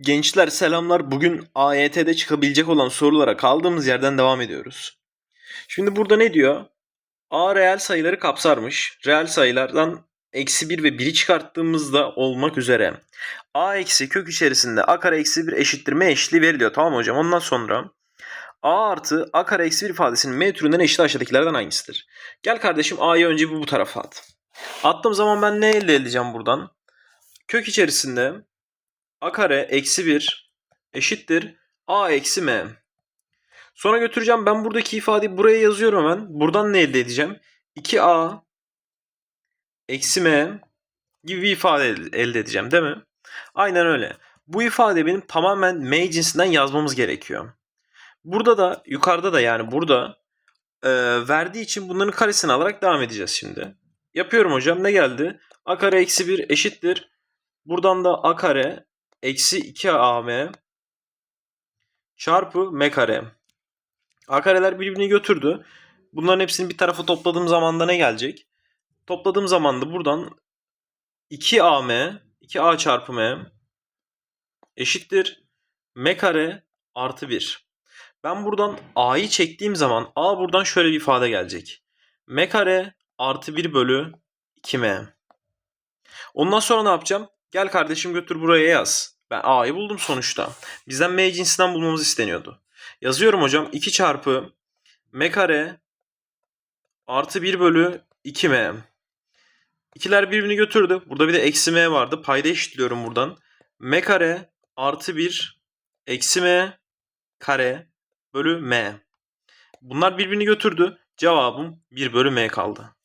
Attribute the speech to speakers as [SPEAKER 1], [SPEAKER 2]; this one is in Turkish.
[SPEAKER 1] Gençler selamlar. Bugün AYT'de çıkabilecek olan sorulara kaldığımız yerden devam ediyoruz. Şimdi burada ne diyor? A reel sayıları kapsarmış. Reel sayılardan eksi 1 ve 1'i çıkarttığımızda olmak üzere. A eksi kök içerisinde a kare eksi 1 eşittir m eşitliği veriliyor. Tamam hocam? Ondan sonra a artı a kare eksi 1 ifadesinin m türünden eşit aşağıdakilerden hangisidir? Gel kardeşim a'yı önce bir bu tarafa at. Attığım zaman ben ne elde edeceğim buradan? Kök içerisinde a kare eksi 1 eşittir a eksi m. Sonra götüreceğim ben buradaki ifadeyi buraya yazıyorum hemen. Buradan ne elde edeceğim? 2a eksi m gibi bir ifade el- elde edeceğim değil mi? Aynen öyle. Bu ifade benim tamamen m cinsinden yazmamız gerekiyor. Burada da yukarıda da yani burada e, verdiği için bunların karesini alarak devam edeceğiz şimdi. Yapıyorum hocam ne geldi? a kare eksi 1 eşittir. Buradan da a kare eksi 2am çarpı m kare. A kareler birbirini götürdü. Bunların hepsini bir tarafa topladığım zaman da ne gelecek? Topladığım zaman da buradan 2am 2a çarpı m eşittir m kare artı 1. Ben buradan a'yı çektiğim zaman a buradan şöyle bir ifade gelecek. m kare artı 1 bölü 2m. Ondan sonra ne yapacağım? Gel kardeşim götür buraya yaz. Ben a'yı buldum sonuçta. Bizden m cinsinden bulmamız isteniyordu. Yazıyorum hocam 2 çarpı m kare artı 1 bölü 2m. İkiler birbirini götürdü. Burada bir de eksi m vardı. Payda eşitliyorum buradan. m kare artı 1 eksi m kare bölü m. Bunlar birbirini götürdü. Cevabım 1 bölü m kaldı.